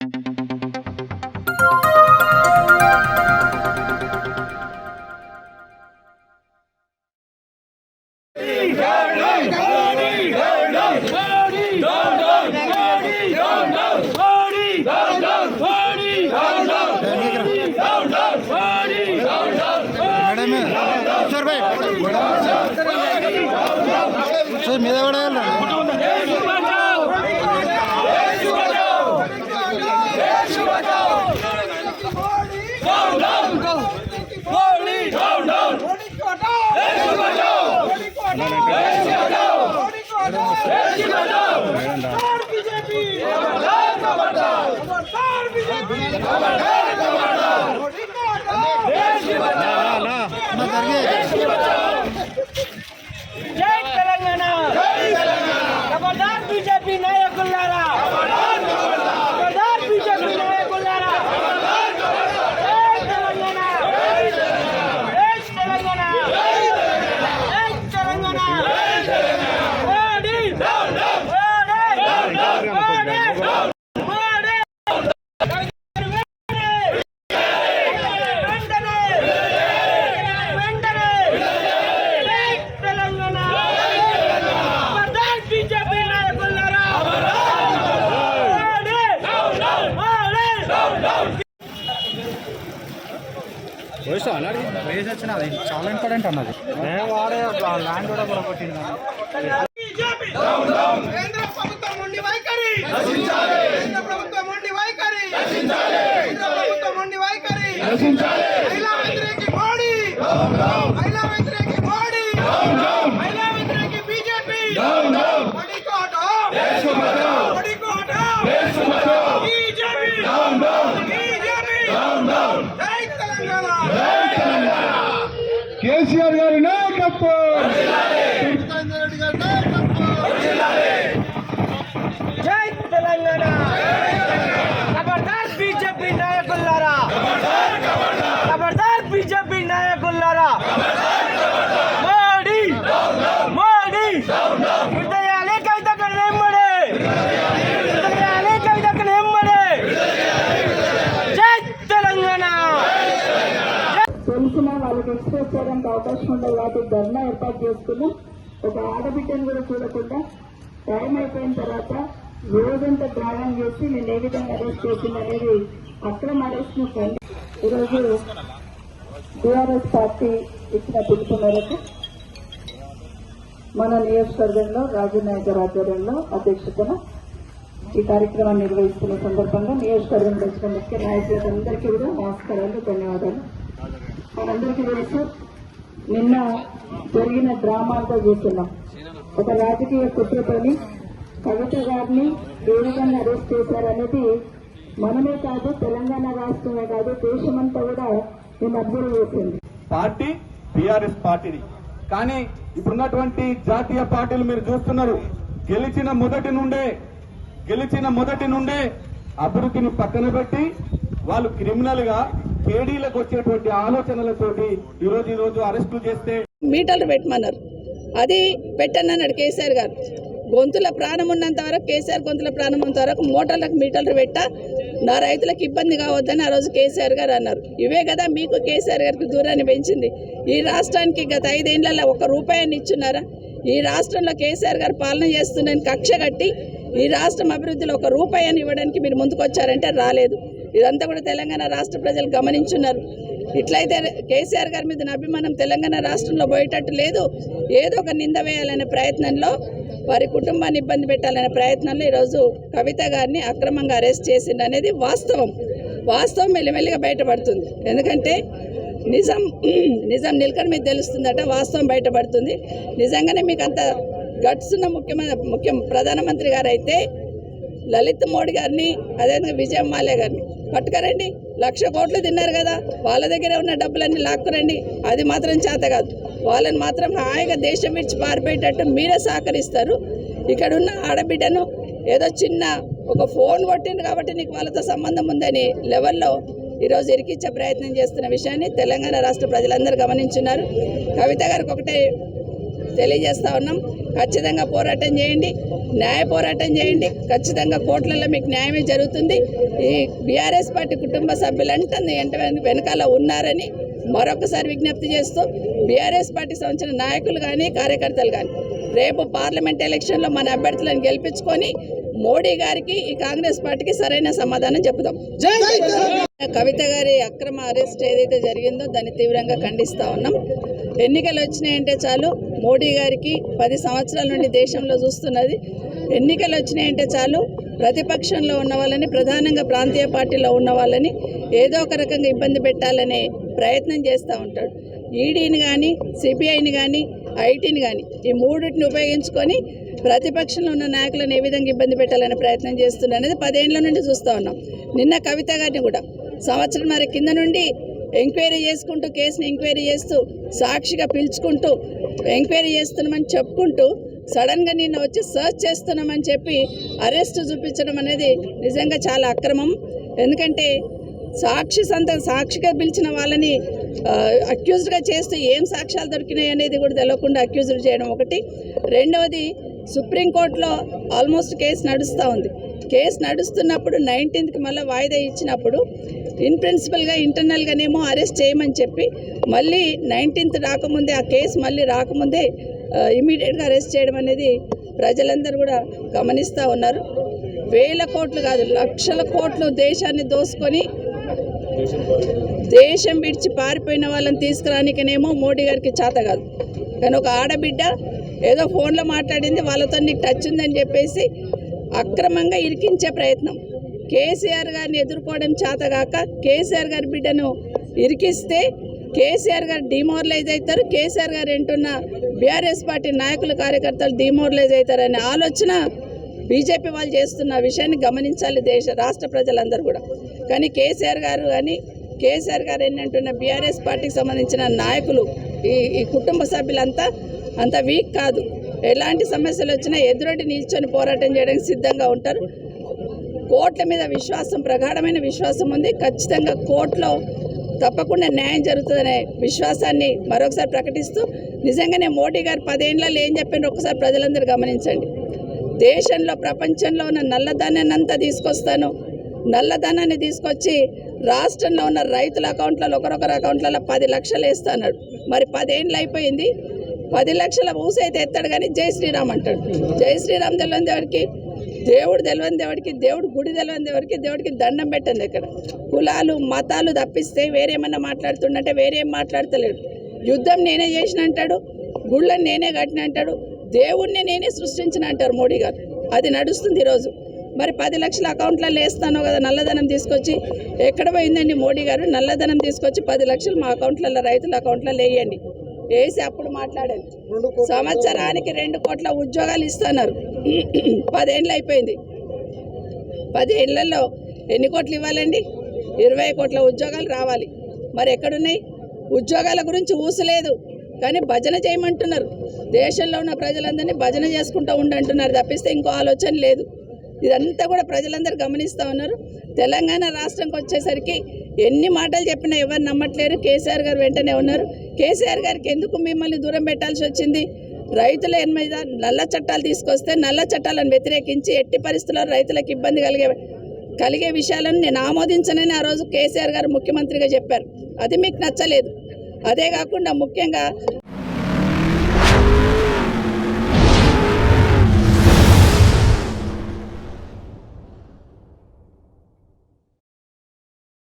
Madam నా జరిగే జై తెలంగాణ ఖబర్దార్ బీజేపీ నాయకులారా ఖబర్దార్ బీజేపీ నాయకులారా జై తెలంగాణ జై తెలంగాణ జై తెలంగాణ మోడీ మోడీ మోడీ వెంటనే వెంటనే జై తెలంగాణ ఖబర్దార్ బీజేపీ నాయకులారా మోడీ మోడీ వేసి వచ్చిన అది చాలా ఇంపార్టెంట్ అన్నది. నేను వాడే ల్యాండ్ కూడా బీజేపీ కేంద్ర ప్రభుత్వం నుండి వైఖరి. కేంద్ర ప్రభుత్వం నుండి వైఖరి. కేంద్ర ప్రభుత్వం నుండి వైఖరి మహిళా వ్యతిరేకి మోడీ మహిళా వ్యతిరేకి మోడీ మహిళా వ్యతిరేకి బీజేపీ మోడీ కోట మోడీ కోట బీజేపీ బీజేపీ జై తెలంగాణ కేసీఆర్ గారి నాయకత్వం జై తెలంగాణ ఖబర్దార్ బీజేపీ నాయకులారా ఖబర్దార్ బీజేపీ నాయకులారా మోడీ మోడీ విడదీయాలి కవితకు నెమ్మడి విడదీయాలి కవితకు నెమ్మడి జై తెలంగాణ తెలిసిన? వాళ్ళకి ఎక్స్ప్రెస్ చేయడానికి అవకాశం ఉండదు కాబట్టి ధర్నా ఏర్పాటు చేసుకున్నాం. ఒక ఆడబిడ్డను కూడా చూడకుండా టైం అయిపోయిన తర్వాత రోజంతా త్యాగం చేసి నేను ఏ విధంగా అరెస్ట్ చేసింది అనేది అక్రమ అరెస్ట్ను ఈరోజు టీఆర్ఎస్ పార్టీ ఇచ్చిన పిలుపు మేరకు మన నియోజకవర్గంలో రాజనాయకర్ ఆధ్వర్యంలో అధ్యక్షతన ఈ కార్యక్రమాన్ని నిర్వహిస్తున్న సందర్భంగా నియోజకవర్గం వచ్చిన ముఖ్య నాయకులందరికీ కూడా నమస్కారాలు ధన్యవాదాలు. మనందరికీ తెలుసు నిన్న జరిగిన డ్రామాలతో చూస్తున్నాం. ఒక రాజకీయ కుట్రతోని కవిత గారిని ఏ విధంగా అరెస్ట్ చేశారనేది మనమే కాదు తెలంగాణ రాష్ట్రమే కాదు దేశమంతా కూడా నేను అబ్జర్వ్ చేసింది. పార్టీ టిఆర్ఎస్ పార్టీని కానీ ఇప్పుడున్నటువంటి జాతీయ పార్టీలు మీరు చూస్తున్నారు గెలిచిన మొదటి నుండే గెలిచిన మొదటి నుండే అభివృద్ధిని పక్కన పెట్టి వాళ్ళు క్రిమినల్గా కేడీలకు వచ్చేటువంటి ఆలోచనలతోటి ఈరోజు ఈరోజు అరెస్టులు చేస్తే మీటర్లు పెట్టమన్నారు. అది పెట్టనన్నాడు కేసీఆర్ గారు. గొంతుల ప్రాణం ఉన్నంత వరకు కేసీఆర్ గొంతుల ప్రాణం ఉన్నంత వరకు మోటార్లకు మీటర్లు పెట్ట నా రైతులకు ఇబ్బంది కావద్దని ఆ రోజు కేసీఆర్ గారు అన్నారు. ఇవే కదా మీకు కేసీఆర్ గారికి దూరాన్ని పెంచింది. ఈ రాష్ట్రానికి గత ఐదేళ్ళలో ఒక రూపాయిని ఇచ్చున్నారా? ఈ రాష్ట్రంలో కేసీఆర్ గారు పాలన చేస్తుందని కక్ష కట్టి ఈ రాష్ట్రం అభివృద్ధిలో ఒక రూపాయిని ఇవ్వడానికి మీరు ముందుకొచ్చారంటే రాలేదు. ఇదంతా కూడా తెలంగాణ రాష్ట్ర ప్రజలు గమనించున్నారు. ఇట్లయితే కేసీఆర్ గారి మీద అభిమానం తెలంగాణ రాష్ట్రంలో పోయేటట్టు లేదు. ఏదో ఒక నింద వేయాలనే ప్రయత్నంలో వారి కుటుంబాన్ని ఇబ్బంది పెట్టాలనే ప్రయత్నంలో ఈరోజు కవిత గారిని అక్రమంగా అరెస్ట్ చేసింది అనేది వాస్తవం. వాస్తవం మెల్లిమెల్లిగా బయటపడుతుంది. ఎందుకంటే నిజం నిజం నిలకడ మీకు తెలుస్తుందట వాస్తవం బయటపడుతుంది. నిజంగానే మీకు అంత గట్స్ ఉన్న ముఖ్యమంత్రి ముఖ్యం ప్రధానమంత్రి గారు అయితే లలిత్ మోడీ గారిని అదేవిధంగా విజయ్ మాల్యా గారిని పట్టుకరండి. లక్ష కోట్లు తిన్నారు కదా. వాళ్ళ దగ్గర ఉన్న డబ్బులన్నీ లాక్కురండి. అది మాత్రం చేత కాదు. వాళ్ళని మాత్రం హాయిగా దేశం విడిచి పారిపోయేటట్టు మీరే సహకరిస్తారు. ఇక్కడ ఉన్న ఆడబిడ్డను ఏదో చిన్న ఒక ఫోన్ కొట్టింది కాబట్టి నీకు వాళ్ళతో సంబంధం ఉందని లెవెల్లో ఈరోజు ఇరికిచ్చే ప్రయత్నం చేస్తున్న విషయాన్ని తెలంగాణ రాష్ట్ర ప్రజలందరూ గమనించున్నారు. కవిత గారికి ఒకటే తెలియజేస్తా ఉన్నాం. ఖచ్చితంగా పోరాటం చేయండి. న్యాయ పోరాటం చేయండి. ఖచ్చితంగా కోర్టులలో మీకు న్యాయమే జరుగుతుంది. ఈ బీఆర్ఎస్ పార్టీ కుటుంబ సభ్యులంతా వెనకాల ఉన్నారని మరొకసారి విజ్ఞప్తి చేస్తూ బీఆర్ఎస్ పార్టీకి సంబంధించిన నాయకులు కానీ కార్యకర్తలు కానీ రేపు పార్లమెంట్ ఎలక్షన్లో మన అభ్యర్థులను గెలిపించుకొని మోడీ గారికి ఈ కాంగ్రెస్ పార్టీకి సరైన సమాధానం చెబుదాం. కవిత గారి అక్రమ అరెస్ట్ ఏదైతే జరిగిందో దాన్ని తీవ్రంగా ఖండిస్తా ఉన్నాం. ఎన్నికలు వచ్చినాయంటే చాలు. మోడీ గారికి పది సంవత్సరాల నుండి దేశంలో చూస్తున్నది. ఎన్నికలు వచ్చినాయంటే చాలు. ప్రతిపక్షంలో ఉన్న వాళ్ళని ప్రధానంగా ప్రాంతీయ పార్టీలో ఉన్న వాళ్ళని ఏదో ఒక రకంగా ఇబ్బంది పెట్టాలనే ప్రయత్నం చేస్తూ ఉంటాడు. ఈడీని కానీ సిబిఐని కానీ ఐటీని కానీ ఈ మూడింటిని ఉపయోగించుకొని ప్రతిపక్షంలో ఉన్న నాయకులను ఏ విధంగా ఇబ్బంది పెట్టాలనే ప్రయత్నం చేస్తున్నారు అనేది పదేళ్ళ నుండి చూస్తూ ఉన్నాం. నిన్న కవిత గారిని కూడా సంవత్సరం మరి కింద నుండి ఎంక్వైరీ చేసుకుంటూ కేసుని ఎంక్వైరీ చేస్తూ సాక్షిగా పిలుచుకుంటూ ఎంక్వైరీ చేస్తున్నామని చెప్పుకుంటూ సడన్గా నిన్న వచ్చి సర్చ్ చేస్తున్నామని చెప్పి అరెస్ట్ చూపించడం అనేది నిజంగా చాలా అక్రమం. ఎందుకంటే సాక్షి సంత సాక్షిగా పిలిచిన వాళ్ళని అక్యూజ్డ్గా చేస్తూ ఏం సాక్ష్యాలు దొరికినాయి అనేది కూడా తెలియకుండా అక్యూజ్డ్ చేయడం ఒకటి. రెండవది సుప్రీంకోర్టులో ఆల్మోస్ట్ కేసు నడుస్తూ ఉంది. కేసు నడుస్తున్నప్పుడు నైన్టీన్త్కి మళ్ళీ వాయిదా ఇచ్చినప్పుడు ఇన్ ప్రిన్సిపల్గా ఇంటర్నల్గానేమో అరెస్ట్ చేయమని చెప్పి మళ్ళీ నైన్టీన్త్ రాకముందే ఆ కేసు మళ్ళీ రాకముందే ఇమీడియట్గా అరెస్ట్ చేయడం అనేది ప్రజలందరూ కూడా గమనిస్తూ ఉన్నారు. వేల కోట్లు కాదు లక్షల కోట్లు దేశాన్ని దోసుకొని దేశం విడిచి పారిపోయిన వాళ్ళని తీసుకురానికనేమో మోడీ గారికి చేత కాదు. కానీ ఒక ఆడబిడ్డ ఏదో ఫోన్లో మాట్లాడింది వాళ్ళతో నీకు టచ్ ఉందని చెప్పేసి అక్రమంగా ఇరికించే ప్రయత్నం. కేసీఆర్ గారిని ఎదుర్కోవడం చేతగాక కేసీఆర్ గారి బిడ్డను ఇరికిస్తే కేసీఆర్ గారు డిమోరలైజ్ అవుతారు. కేసీఆర్ గారు వింటున్న బీఆర్ఎస్ పార్టీ నాయకులు కార్యకర్తలు డిమోరలైజ్ అవుతారనే ఆలోచన బీజేపీ వాళ్ళు చేస్తున్న విషయాన్ని గమనించాలి దేశ రాష్ట్ర ప్రజలందరూ కూడా. కానీ కేసీఆర్ గారు కానీ కేసీఆర్ గారు ఏంటంటున్న బీఆర్ఎస్ పార్టీకి సంబంధించిన నాయకులు ఈ ఈ కుటుంబ సభ్యులంతా అంత వీక్ కాదు. ఎలాంటి సమస్యలు వచ్చినా ఎదురొడ్డి నిల్చొని పోరాటం చేయడానికి సిద్ధంగా ఉంటారు. కోర్టుల మీద విశ్వాసం ప్రగాఢమైన విశ్వాసం ఉంది. ఖచ్చితంగా కోర్టులో తప్పకుండా న్యాయం జరుగుతుందనే విశ్వాసాన్ని మరొకసారి ప్రకటిస్తూ నిజంగానే మోడీ గారు పదేళ్ళలో ఏం చెప్పినారో ఒకసారి ప్రజలందరూ గమనించండి. దేశంలో ప్రపంచంలో ఉన్న నల్లధనాన్ని అంతా తీసుకొస్తాను. నల్లధనాన్ని తీసుకొచ్చి రాష్ట్రంలో ఉన్న రైతుల అకౌంట్లలో ఒకరొకరు అకౌంట్లలో పది లక్షలు వేస్తాడు మరి పదేళ్ళు అయిపోయింది? పది లక్షల ఊసైతే ఎత్తాడు కానీ జై శ్రీరామ్ అంటాడు. జై శ్రీరామ్ తెలియని ఎవరికి దేవుడు తెలియని దేవుడికి దేవుడు గుడి తెలియని ఎవరికి దేవుడికి దండం పెట్టండి ఇక్కడ. కులాలు మతాలు తప్పిస్తే వేరేమన్నా మాట్లాడుతుండంటే వేరేం మాట్లాడతలేడు. యుద్ధం నేనే చేసిన అంటాడు గుళ్ళని నేనే కట్టిన అంటాడు దేవుణ్ణి నేనే సృష్టించిన అంటారు మోడీ గారు. అది నడుస్తుంది ఈరోజు. మరి పది లక్షల అకౌంట్లలో వేస్తాను కదా నల్లధనం తీసుకొచ్చి ఎక్కడ పోయిందండి మోడీ గారు? నల్లధనం తీసుకొచ్చి పది లక్షలు మా అకౌంట్లలో రైతుల అకౌంట్లలో వేయండి. వేసి అప్పుడు మాట్లాడండి సంవత్సరానికి రెండు కోట్ల ఉద్యోగాలు ఇస్తున్నారు. పదేళ్ళు అయిపోయింది. పదేళ్ళలో ఎన్ని కోట్లు ఇవ్వాలండి? ఇరవై కోట్ల ఉద్యోగాలు రావాలి. మరి ఎక్కడున్నాయి? ఉద్యోగాల గురించి ఊసలేదు. కానీ భజన చేయమంటున్నారు. దేశంలో ఉన్న ప్రజలందరినీ భజన చేసుకుంటూ ఉండంటున్నారు తప్పిస్తే ఇంకో ఆలోచన లేదు. ఇదంతా కూడా ప్రజలందరూ గమనిస్తూ ఉన్నారు. తెలంగాణ రాష్ట్రంకి వచ్చేసరికి ఎన్ని మాటలు చెప్పినా ఎవరు నమ్మట్లేరు. కేసీఆర్ గారు వెంటనే ఉన్నారు. కేసీఆర్ గారికి ఎందుకు మిమ్మల్ని దూరం పెట్టాల్సి వచ్చింది? రైతుల మీద నల్ల చట్టాలు తీసుకొస్తే నల్ల చట్టాలను వ్యతిరేకించి ఎట్టి పరిస్థితుల్లో రైతులకు ఇబ్బంది కలిగే కలిగే విషయాలను నేను ఆమోదించనని ఆ రోజు కేసీఆర్ గారు ముఖ్యమంత్రిగా చెప్పారు. అది మీకు నచ్చలేదు. అదే కాకుండా ముఖ్యంగా